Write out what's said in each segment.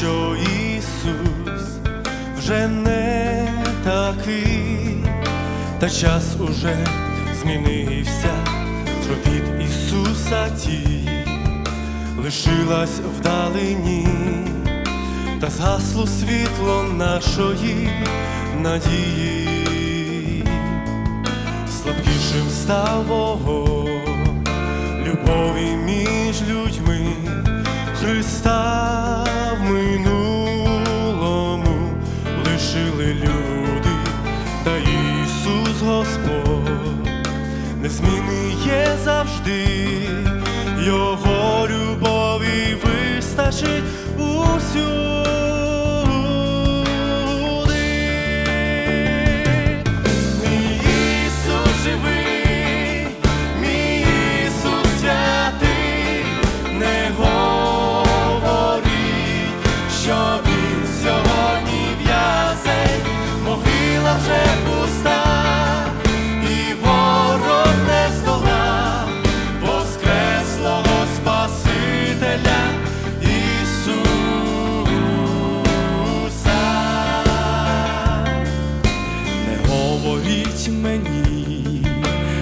що Ісус вже не такий, та час уже змінився, Тропіт Ісуса ті лишилась вдалині, та згасло світло нашої надії, слабкішим став вогонь Господь незмінний є завжди, Його любові вистачить усюди. Не говоріть мені,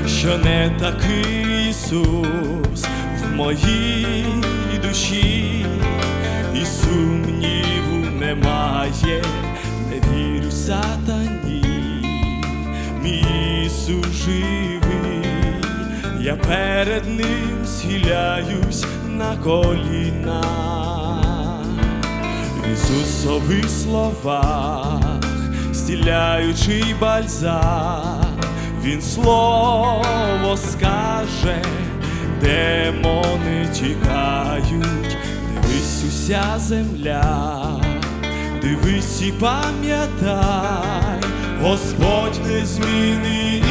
що не такий Ісус в моїй душі, і сумніву немає, не вірю сатані, мій Ісус живий, я перед ним схиляюсь на коліна. В Ісусових стіляючий бальзам, Він слово скаже, демони тікають, дивись уся земля, дивись і пам'ятай, Господь не і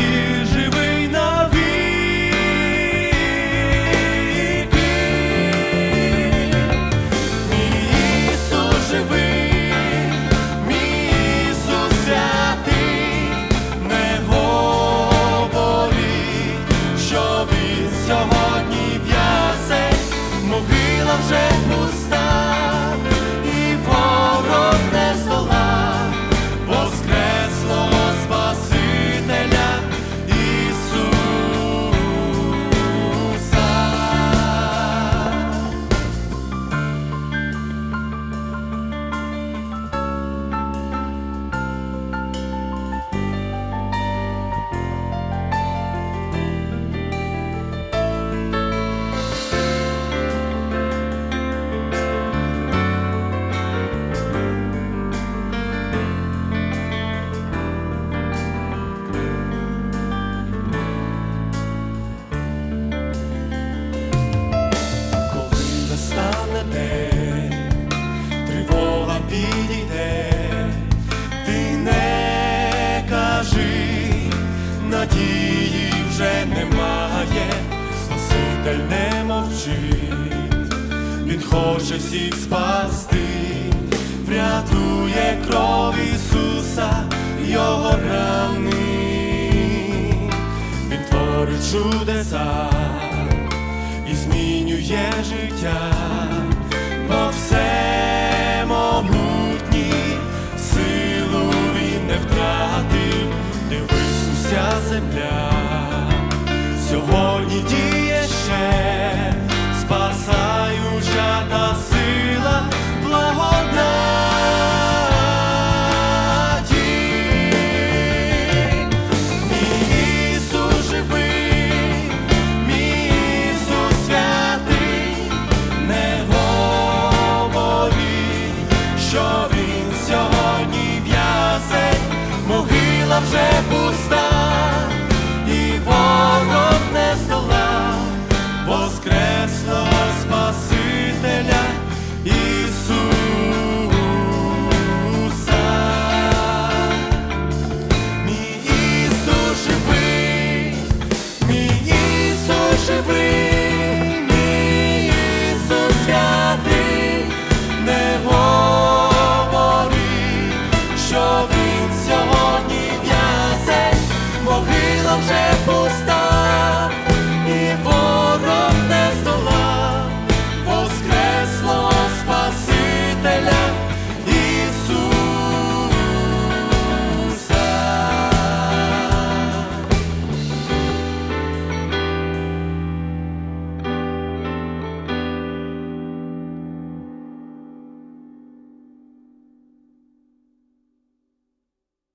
надії вже немає, Спаситель не мовчить, Він хоче всіх спасти, врятує кров Ісуса, Його рани, Він творить чудеса і змінює життя, сьогодні діє ще, спасаюча